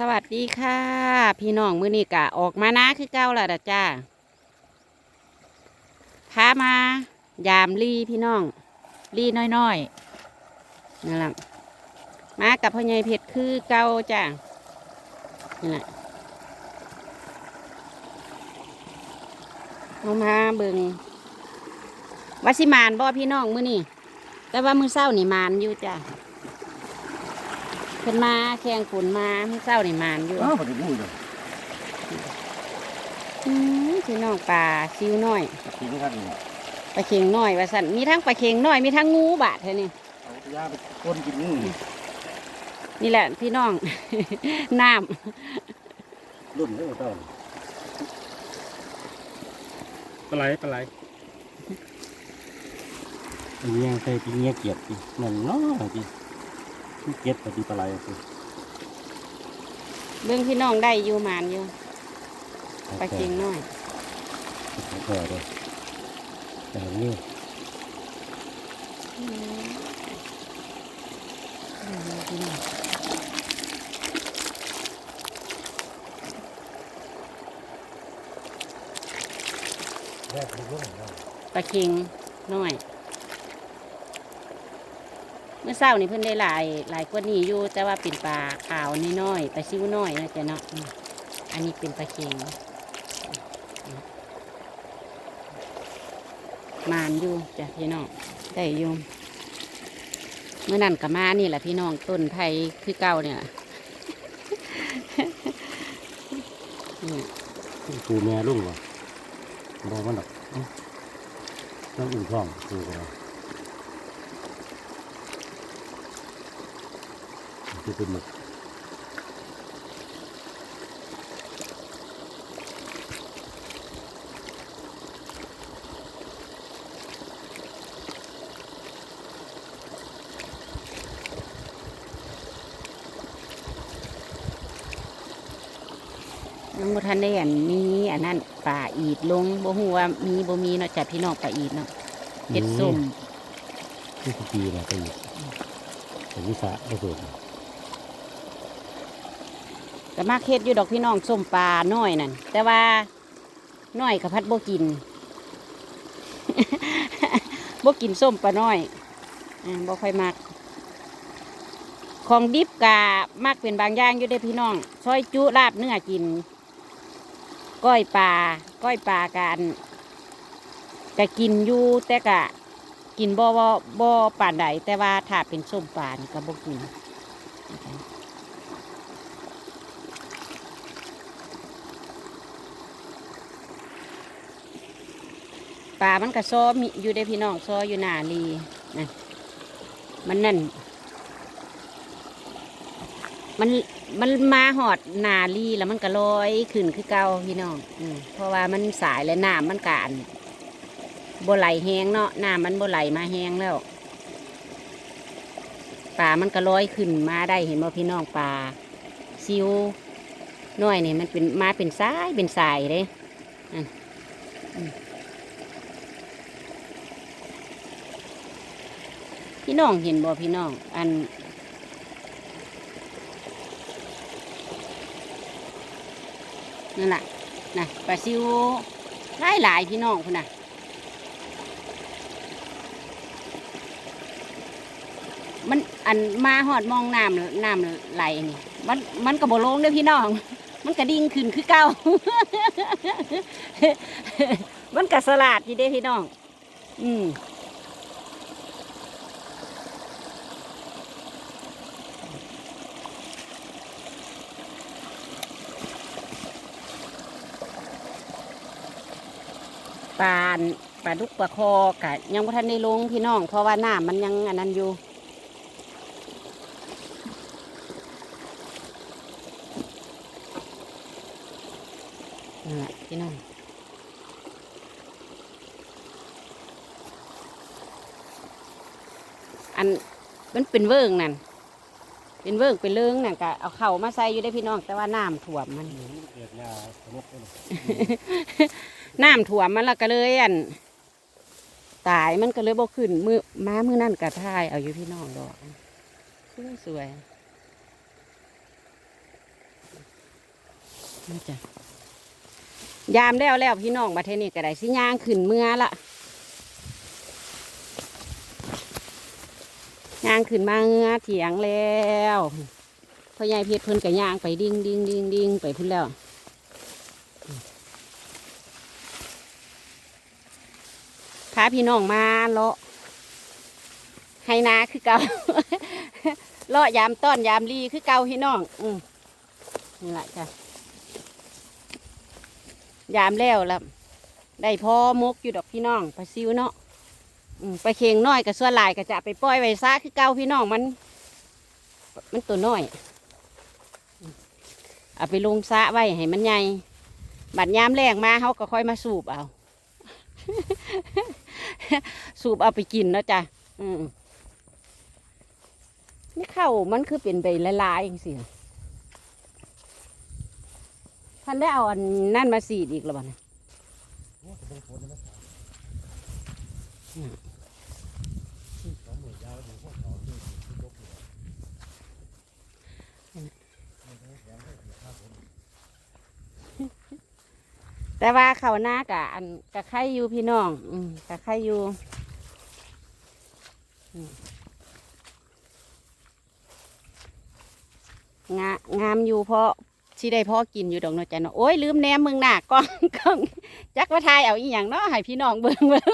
สวัสดีค่ะ พี่น้องมือนี้กะออกมานะคือเก้าและดะจ้าพามายามลีพี่น้องลีน้อยๆนั่นแหละมากับพ่อใหญ่เพชรคือเก้าจ้านี่แหละเอามาเบิงวัดสิมานบ่พี่น้องมือนี้แต่ว่ามือเศร้านี่มานอยู่จ้า เพิ่นมาแข่งฝนมาเมื่อเช้านี่มานอยู่อ้าวพอดีพูดเลยอืมพี่น้องปลาซิวน้อยทิ้งกันนี่ปลาเค็งน้อยว่าสั่นมีทั้งปลาเค็งน้อยมีทั้งงูบาดเท่านี้เอายาไปก้นกินนี่นี่แหละพี่น้อง น้รุ่นเรื่องเต้าปลาไหลปลาไหลอันนี้ยังใส่ปีเงี้ยเกียดปีนั่นเนาะปี เกียดปฏิปลาไหลปีำเบื้องพี่น้องได้อยู่มานอยู่ปลาเค็งน้อยแก่เลยแต่นี่อืมพี่น้องแรกรุ่นปลาเค็งน้อย เมื่อเช้านี่เพิ่นได้หลายหลายกว่านี้อยู่แต่ว่าเป็นปลาขาวน้อยๆปลาซิวน้อยนะจ๊ะเนาะอืมอันนี้เป็นปลาเค็งมานอยู่จ้ะพี่น้องได้อยู่เมื่อนั้นกับมานี่แหละพี่น้องต้นไผ่คือเก่าเนี่ยล่ะนี่ปูแม่ลุงวะบอกมันดอกเอ้าน้ำอุ่นท้องปูกัน คือเป็นหมึกน้องบุทันได้อันนี้อันนั้นป่าอีดลงบ่ฮู้ว่ามีบ่มีเนาะจ้ะพี่น้องป่าอีดเนาะเห็ดส้มนี่คือปีนะไปอีกแต่วิสาผสม แต่มากเฮ็ดอยู่ดอกพี่น้องส้มปลาน้อยนั่นแต่ว่าน้อยกับพัดโบกินโบกินส้มปลาน้อยบ่ค่อยมัก ของดิบกะมักเป็นบางอย่างอยู่เด้พี่น้องซอยจุลาบเนื้อกิน ก้อยปลาก้อยปลากันจะกินอยู่แต่กะกินบ่บ่บ่ปานใดแต่ว่าถ้าเป็นส้มปลานี่ก็บ่กินามันก็ซ้อมีอยู่ได้พี่น้องซ้ออยู่หน้าลีนะมันนั่น มันมันมาหอดหนาลีแล้วมันก็ลอยขึ้นคือเก่าพี่น้องอืมเพราะว่ามันสายและน้ำมันกอันบ่ไหลแห้งเนาะน้ำมันบ่ไหลมาแห้งแล้วปลามันก็ลอยขึ้นมาได้เห็นบ่พี่น้องปลาซิวน้อยนี่มันเป็นมาเป็นสายเป็นสายเลยอันอืม พี่น้องเห็นบ่พี่น้อง อัน นั่นแหละนะปลาซิวหลายหลายพี่น้องคุณน่ะมันอันมาหอดมองน้ำน้ำไหลนี่มันมันกระโบลงเด้อพี่น้อง มันกระดิ่งขึ้นคือเก่ามันกระสลาดอยู่เด้พี่น้อง อืม ปลาปลาดุกปลาคอกะยังไม่ทันได้ลงพี่น้อง เพราะว่าน้ำมันยังอันนั้นอยู่นั่นแหละพี่น้องอันมันเป็นเวิ้งนั่นเป็นเวิ้งเป็นเลิงนั่นก็เอาเข่ามาใส่อยู่ได้พี่น้อง แต่ว่าน้ำถ่วมมันเกียดยาสมุกเลย น้ำถ่วมมันละก็เลยอันตายมันก็เลยบ่ขึ้นมือม้ามือนั่นกระทายเอาอยู่พี่น้องดอกสวยสวยนี่จ้ะยามแล้วแล้วพี่น้องบัดเทอนี้ก็ได้สิย่างขึ้นเมื่อละย่างขึ้นมาเงือเถียงแล้วพ่อใหญ่เพชรเพิ่นก็ย่างไปดิ้งดิ้งดิ้งดิ้งไปพุ่นแล้ว พาพี่น้องมาเลาะให้นาคือเก่าเลาะยามต้อนยามรีคือเก่าพี่น้อง อืมนี่แหละจ้ะยามแล้วแล้วได้พอมกอยู่ดอกพี่น้องปลาซิวเนาะไปลาเค็งน้อยกับส่วนหลายก็จะไปปล่อยไว้ซะคือเก่าพี่น้องมัน มันตัวน้อยเอาไปลงซะไว้ให้มันใหญ่บัดยามแรงมาเขาก็ค่อยมาสูบเอา สูบเอาไปกินเนาะจ้ะอืมนี่เข้าวมันคือเป็นใบละลายๆอย่างสิท่านได้เอาอันนั่นมาสีดอีกแล้วบ่เนี่ยโอ้จะเป็นคนนะสองหมื่นยาวอยู่พวกเขาที่ที่ยกอยู่ แต่ว่าเขาหน้ากะอันกะไข่อยู่พี่น้อง อืมกะไข่อยู่งางามอยู่เพราะที่ได้พ่อกินอยู่ดอกเนาะจ้ะเนาะโอ้ยลืมแนมมึงหน้ากล้องกล้องจักว่าทายเอาอีหยังเนาะให้พี่น้องเบิ่งเบิ่ง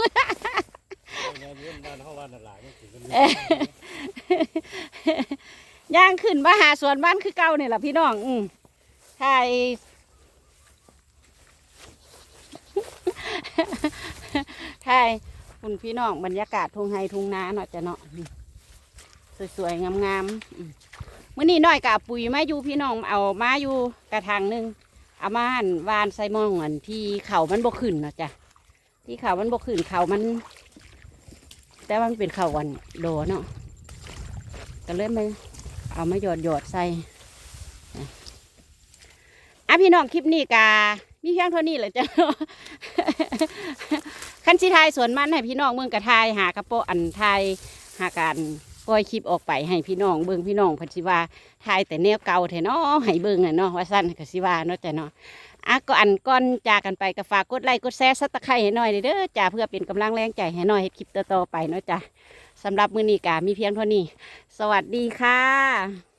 ย่างขึ้นมาหาสวนบ้านคือเก่าเนี่ยแหละพี่น้อง อืมทาย ทายคุณพี่น้องบรรยากาศทุ่งไฮทุ่งนาเนาะจะเนาะสวยๆงามๆอืมมื่อนี้น้อยกับปุ๋ยมาอยู่พี่น้องเอามาอยู่กระถางหนึ่งเอามาหั่นวานใส่หมองอันที่เขามันบกขึ้นเนาะจ้ะที่เขามันบกขึ้นเขามัน แต่ว่ามันเป็นเขาวันโดเนาะก็เลยมาเอามาหยอดหยอดใส่อะพี่น้องคลิปนี้กา มีเพียงเท่านี้แหละจ้ะคันสิทายสวนมันให้พี่น้องเมืองกระทายหากระโปอันทายหาการปล่อยคลิปออกไปให้พี่น้องเบิ่งพี่น้องพันสิว่าทายแต่แนวเก่าแท้เนาะให้เบิ่งน่ะเนาะว่าสั้นกสิว่าเนาะจ้ะเนาะอะก็อันก่อนจากกันไปก็ฝากกดไลค์กดแชร์ซับตะไคร้ให้หน่อยเด้อจ้าเพื่อเป็นกำลังแรงใจให้หน่อยให้คลิปต่อๆไปเนาะจ้ะสำหรับมื้อนี้กามีเพียงเท่านี้ สวัสดีค่ะ